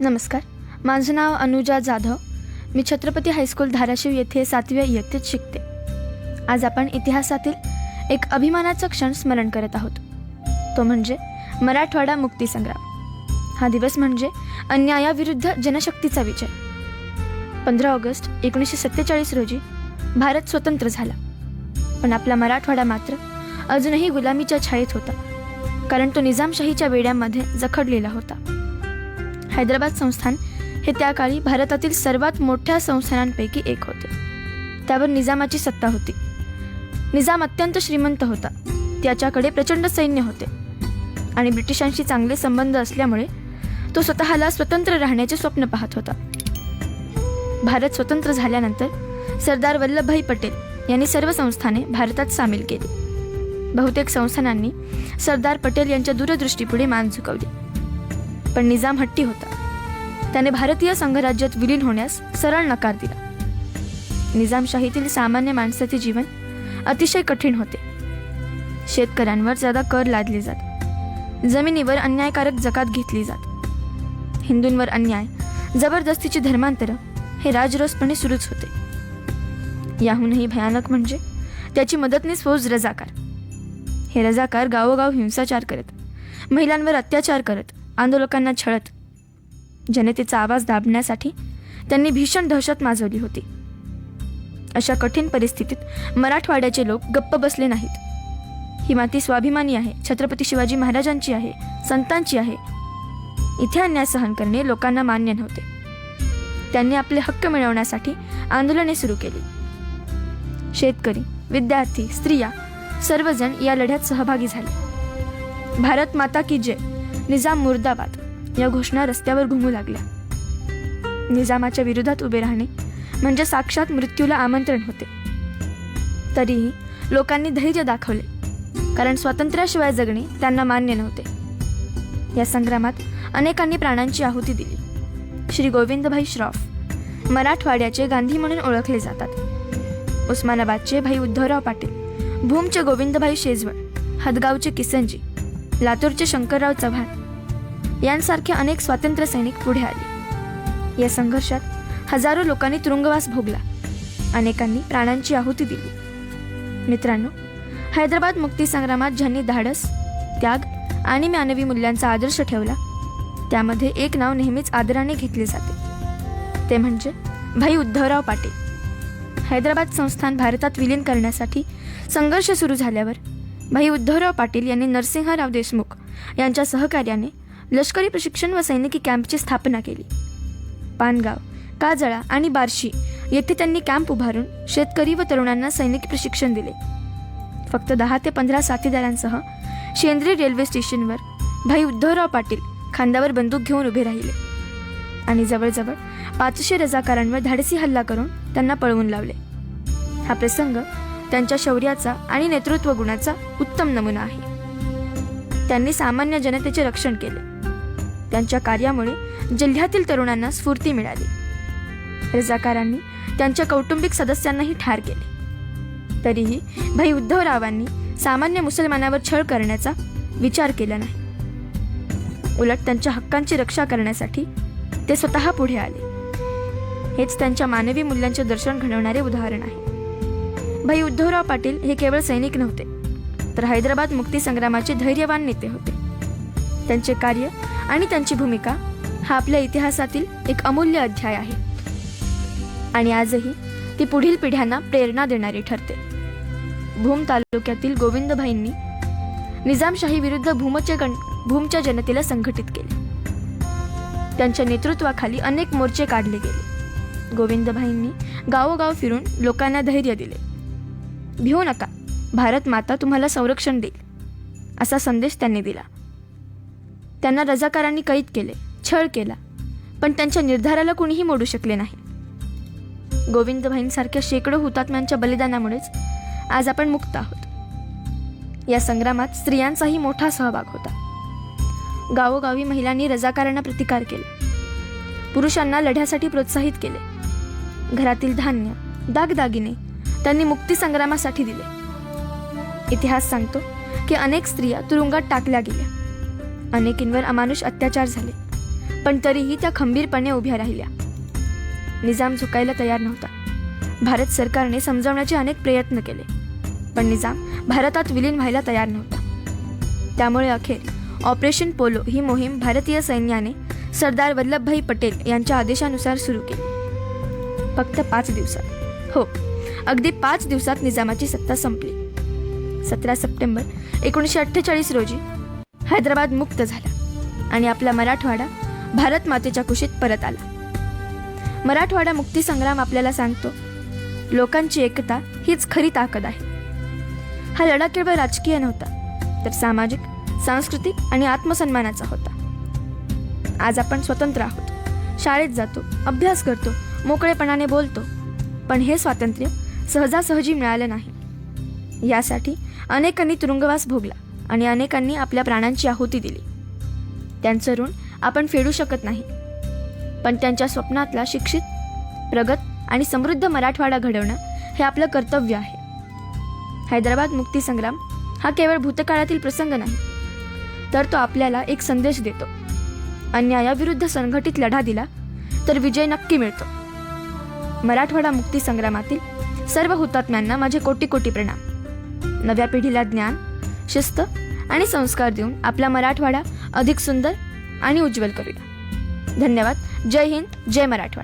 नमस्कार. माझं नाव अनुजा जाधव. मी छत्रपती हायस्कूल धाराशिव येथे सातव्या इयत्तेत शिकते. आज आपण इतिहासातील एक अभिमानाचा क्षण स्मरण करत आहोत. तो म्हणजे मराठवाडा मुक्तीसंग्राम हा दिवस म्हणजे अन्यायाविरुद्ध जनशक्तीचा विजय. पंधरा ऑगस्ट एकोणीसशे सत्तेचाळीस रोजी भारत स्वतंत्र झाला. पण आपला मराठवाडा मात्र अजूनही गुलामीच्या छायेत होता. कारण तो निजामशाहीच्या वेड्यामध्ये जखडलेला होता. हैदराबाद संस्थान हे त्या काळी भारतातील सर्वात मोठ्या संस्थानांपैकी एक होते. त्यावर निजामाची सत्ता होती. निजाम अत्यंत श्रीमंत होता. त्याच्याकडे प्रचंड सैन्य होते. आणि ब्रिटिशांशी चांगले संबंध असल्यामुळे तो स्वतःला स्वतंत्र राहण्याचे स्वप्न पाहत होता. भारत स्वतंत्र झाल्यानंतर सरदार वल्लभभाई पटेल यांनी सर्व संस्थाने भारतात सामील केली. बहुतेक संस्थानांनी सरदार पटेल यांच्या दूरदृष्टीपुढे मान झुकवली. पण निजाम हट्टी होता. त्याने भारतीय संघराज्यात विलीन होण्यास सरळ नकार दिला. निजामशाहीतील सामान्य माणसाचे जीवन अतिशय कठीण होते. शेतकऱ्यांवर जादा कर लादले जात. जमिनीवर अन्यायकारक जकात घेतली जात. हिंदूंवर अन्याय जबरदस्तीची धर्मांतरं हे राजरोसपणे सुरूच होते. याहूनही भयानक म्हणजे त्याची मदतनीस फौज रजाकार हे रजाकार गावोगाव हिंसाचार करत महिलांवर अत्याचार करत आंदोलकांना छळत. जनतेचा आवाज दाबण्यासाठी त्यांनी भीषण दहशत माजवली होती. अशा कठीण परिस्थितीत मराठवाड्याचे लोक गप्प बसले नाहीत. ही माती स्वाभिमानी आहे छत्रपती शिवाजी महाराजांची आहे संतांची आहे. इथे अन्याय सहन करणे लोकांना मान्य नव्हते. त्यांनी आपले हक्क मिळवण्यासाठी आंदोलने सुरू केली. शेतकरी विद्यार्थी स्त्रिया सर्वजण या लढ्यात सहभागी झाले. भारत माता की जय. निजाम मुर्दाबाद या घोषणा रस्त्यावर घुमू लागल्या. निजामाच्या विरोधात उभे राहणे म्हणजे साक्षात मृत्यूला आमंत्रण होते. तरीही लोकांनी धैर्य दाखवले कारण स्वातंत्र्याशिवाय जगणे त्यांना मान्य नव्हते. या संग्रामात अनेकांनी प्राणांची आहुती दिली. श्री गोविंदभाई श्रॉफ मराठवाड्याचे गांधी म्हणून ओळखले जातात. उस्मानाबादचे भाई उद्धवराव पाटील भूमचे गोविंदभाई शेजवळ हदगावचे किसनजी लातूरचे शंकरराव चव्हाण यांसारखे अनेक स्वातंत्र्य सैनिक पुढे आले. या संघर्षात हजारो लोकांनी तुरुंगवास भोगला. अनेकांनी प्राणांची आहुती दिली. मित्रांनो हैदराबाद मुक्तीसंग्रामात ज्यांनी धाडस त्याग आणि मानवी मूल्यांचा आदर्श ठेवला त्यामध्ये एक नाव नेहमीच आदराने घेतले जाते. ते म्हणजे भाई उद्धवराव पाटील. हैदराबाद संस्थान भारतात विलीन करण्यासाठी संघर्ष सुरू झाल्यावर भाई उद्धवराव पाटील यांनी नरसिंहराव देशमुख यांच्या सहकार्याने लष्करी प्रशिक्षण व सैनिकी कॅम्पची स्थापना केली. पानगाव काजळा आणि बार्शी येथे त्यांनी कॅम्प उभारून शेतकरी व तरुणांना सैनिकी प्रशिक्षण दिले. फक्त दहा ते पंधरा साथीदारांसह शेंद्री रेल्वे स्टेशनवर भाई उद्धवराव पाटील खांद्यावर बंदूक घेऊन उभे राहिले आणि जवळजवळ पाचशे रजाकारांवर धाडसी हल्ला करून त्यांना पळवून लावले. हा प्रसंग त्यांच्या शौर्याचा आणि नेतृत्व गुणाचा उत्तम नमुना आहे. त्यांनी सामान्य जनतेचे रक्षण केले. त्यांच्या कार्यामुळे जिल्ह्यातील तरुणांना स्फूर्ती मिळाली. रजाकारांनी त्यांच्या कौटुंबिक सदस्यांनाही ठार केले. तरीही भाई उद्धवरावांनी सामान्य मुसलमानावर छळ करण्याचा विचार केला नाही. उलट त्यांच्या हक्कांची रक्षा करण्यासाठी ते स्वतः पुढे आले. हेच त्यांच्या मानवी मूल्यांचे दर्शन घडवणारे उदाहरण आहे. भाई उद्धवराव पाटील हे केवळ सैनिक नव्हते तर हैदराबाद मुक्तीसंग्रामाचे धैर्यवान नेते होते. त्यांचे कार्य आणि त्यांची भूमिका हा आपल्या इतिहासातील एक अमूल्य अध्याय आहे. आणि आजही ती पुढील पिढ्यांना प्रेरणा देणारी ठरते. भूम तालुक्यातील गोविंदभाईंनी निजामशाही विरुद्ध भूमच्या गण भूमच्या जनतेला संघटित केले. त्यांच्या नेतृत्वाखाली अनेक मोर्चे काढले गेले. गोविंदभाईंनी गावोगाव फिरून लोकांना धैर्य दिले. भिवू नका. भारत माता तुम्हाला संरक्षण देईल. असा संदेश त्यांनी दिला. त्यांना रजाकारांनी कैद केले छळ केला पण त्यांच्या निर्धाराला कुणीही मोडू शकले नाही. गोविंदभाईंसारख्या शेकडो हुतात्म्यांच्या बलिदानामुळेच आज आपण मुक्त आहोत. या संग्रामात स्त्रियांचाही मोठा सहभाग होता. गावोगावी महिलांनी रजाकारांना प्रतिकार केला. पुरुषांना लढ्यासाठी प्रोत्साहित केले. घरातील धान्य दागदागिने त्यांनी मुक्तीसंग्रामासाठी दिले. इतिहास सांगतो की अनेक स्त्रिया तुरुंगात टाकल्या गेल्या. अनेकींवर अमानुष अत्याचार झाले पण तरीही त्या खंबीरपणे उभ्या राहिल्या. निजाम झुकायला तयार नव्हता. भारत सरकारने समजावण्याचे अनेक प्रयत्न केले पण निजाम भारतात विलीन व्हायला तयार नव्हता. त्यामुळे अखेर ऑपरेशन पोलो ही मोहीम भारतीय सैन्याने सरदार वल्लभभाई पटेल यांच्या आदेशानुसार सुरू केली. फक्त पाच दिवसात. हो अगदी पाच दिवसात निजामाची सत्ता संपली. सतरा सप्टेंबर एकोणीसशे अठ्ठेचाळीस रोजी हैदराबाद मुक्त झाला आणि आपला मराठवाडा भारत मातेच्या कुशीत परत आला. मराठवाडा मुक्ती संग्राम आपल्याला सांगतो लोकांची एकता हीच खरी ताकद आहे. हा लढा केवळ राजकीय नव्हता तर सामाजिक सांस्कृतिक आणि आत्मसन्मानाचा होता. आज आपण स्वतंत्र आहोत. शाळेत जातो अभ्यास करतो मोकळेपणाने बोलतो पण हे स्वातंत्र्य सहजासहजी मिळालं नाही. यासाठी अनेकांनी तुरुंगवास भोगला आणि अनेकांनी आपल्या प्राणांची आहुती दिली. त्यांचं ऋण आपण फेडू शकत नाही. पण त्यांच्या स्वप्नातला शिक्षित प्रगत आणि समृद्ध मराठवाडा घडवणं हे आपलं कर्तव्य आहे. हैदराबाद मुक्तीसंग्राम हा केवळ भूतकाळातील प्रसंग नाही तर तो आपल्याला एक संदेश देतो. अन्यायाविरुद्ध संघटित लढा दिला तर विजय नक्की मिळतो. मराठवाडा मुक्ती संग्रामातील सर्व हुतात्म्यांना माझे कोटी कोटी प्रणाम. नव्या पिढीला ज्ञान शिस्त आणि संस्कार देऊन आपला मराठवाडा अधिक सुंदर आणि उज्ज्वल करूया. धन्यवाद. जय हिंद जय मराठवाडा.